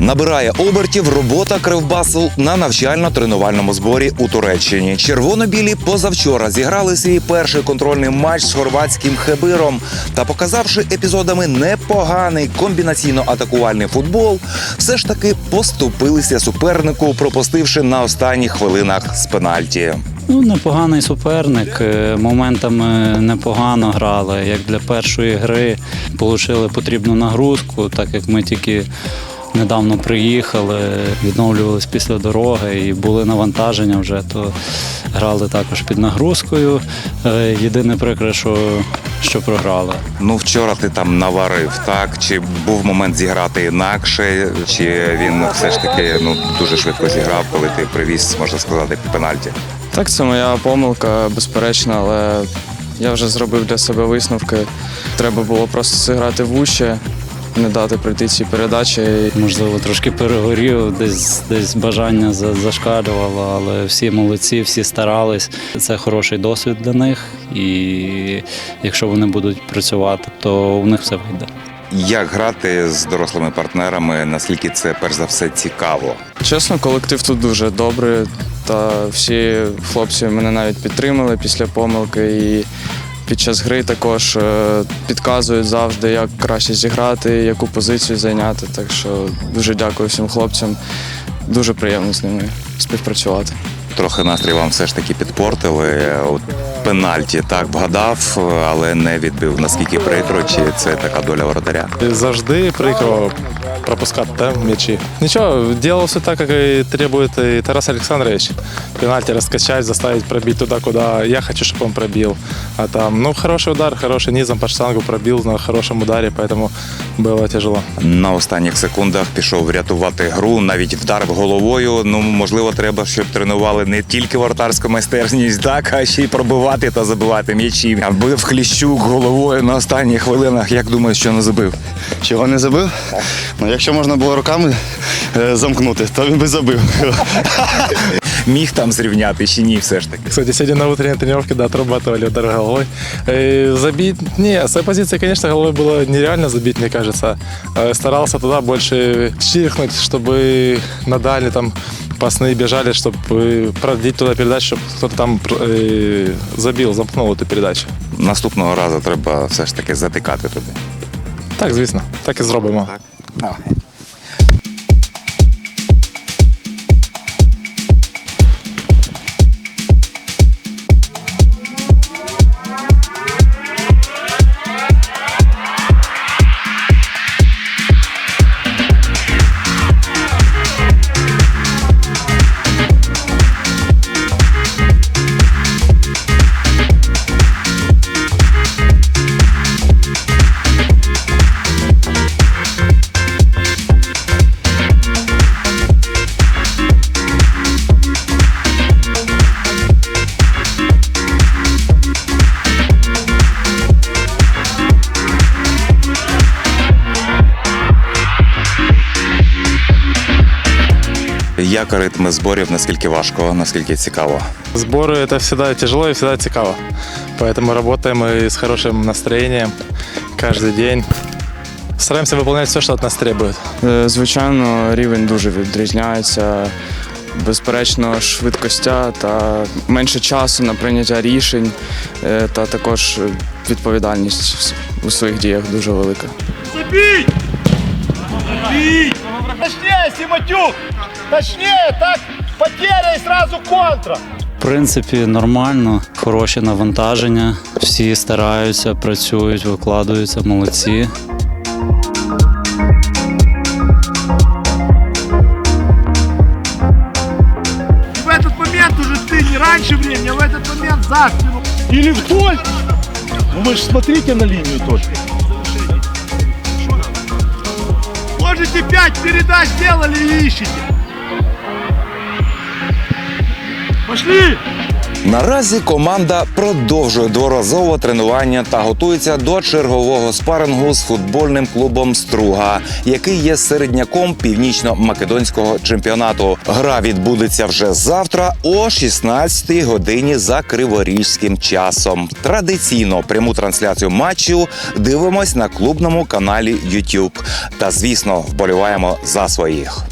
Набирає обертів робота Кривбасу на навчально-тренувальному зборі у Туреччині. Червоно-білі позавчора зіграли свій перший контрольний матч з хорватським хебиром та, показавши епізодами непоганий комбінаційно-атакувальний футбол, все ж таки поступилися супернику, пропустивши на останніх хвилинах з пенальті. Ну, непоганий суперник. е, Моментами непогано грали. Як для першої гри отримали потрібну нагрузку, так як ми тільки недавно приїхали, відновлювалися після дороги і були навантаження вже, то грали також під нагрузкою. Е, Єдине прикре, що, що програли. Ну вчора ти там наварив, так чи був момент зіграти інакше, чи він все ж таки ну дуже швидко зіграв, коли ти привіз, можна сказати, пенальті. Так, це моя помилка, безперечно, але я вже зробив для себе висновки. Треба було просто зіграти вуще, не дати пройти ці передачі. Можливо, трошки перегорів, десь десь бажання за- зашкалювало, але всі молодці, всі старались. Це хороший досвід для них, і якщо вони будуть працювати, то у них все вийде. Як грати з дорослими партнерами? Наскільки це перш за все цікаво? Чесно, колектив тут дуже добрий, та всі хлопці мене навіть підтримали після помилки. І під час гри також е, підказують завжди, як краще зіграти, яку позицію зайняти. Так що дуже дякую всім хлопцям. Дуже приємно з ними співпрацювати. Трохи настрій вам все ж таки підпортили. От пенальті так вгадав, але не відбив. Наскільки прикро, чи це така доля воротаря? Завжди прикро пропускати да, м'ячі. Нічого, делал все так, як і требує і Тарас Олександрович. Пенальти розкачать, заставить пробить туди, куди я хочу, щоб він пробив. А там, ну, хороший удар, хороший низом по штангу пробив на хорошому ударі, поэтому було тяжело. На останніх секундах пішов врятувати гру, навіть вдарив головою. Ну можливо, треба, щоб тренували не тільки вратарську майстерність, так а ще й пробивати та забивати м'ячі. А бив Хліщук головою на останніх хвилинах. Як думаєш, що не забив? Чого не забив? Ну, якщо можна було руками е, замкнути, то він би забив. Міг там зрівняти чи ні, все ж таки. Кстати, сегодня на утренней тренировке, да, отрабатывали удар головой. Э, забить, не, с этой позиции, конечно, головой было нереально забить, мне кажется. Э, старался туда больше чихнуть, чтобы на дальний там пасные бежали, чтобы продлить туда передачу, чтобы кто-то там э, забил, замкнул эту передачу. Наступного разу треба все ж таки затикати туди. Так, звісно, так і зробимо. No. Як ритми зборів, наскільки важко, наскільки цікаво? Сборы это всегда тяжело и всегда цікаво. Поэтому работаем и с хорошим настроением каждый день. Стараемся выполнять все, что от нас требует. Е, Звичайно, рівень дуже відрізняється. Безперечно, швидкостя та менше часу на прийняття рішень, е, та також відповідальність у своїх діях дуже велика. Забей! Забей! Точнее, Симатюк! Точнее, так потеря и сразу контра! В принципі, нормально, хороші навантаження. Всі стараються, працюють, викладаються, молодці. В этот момент уже ты не раньше времени, а в этот момент за спину. Или вдоль! Ну вы же смотрите на линию тоже. Можете пять передач сделали и ищете. Пошли! Наразі команда продовжує дворазове тренування та готується до чергового спарингу з футбольним клубом Струга, який є середняком північно-македонського чемпіонату. Гра відбудеться вже завтра о 16-й годині за криворіжським часом. Традиційно пряму трансляцію матчу дивимось на клубному каналі YouTube. Та звісно, вболіваємо за своїх.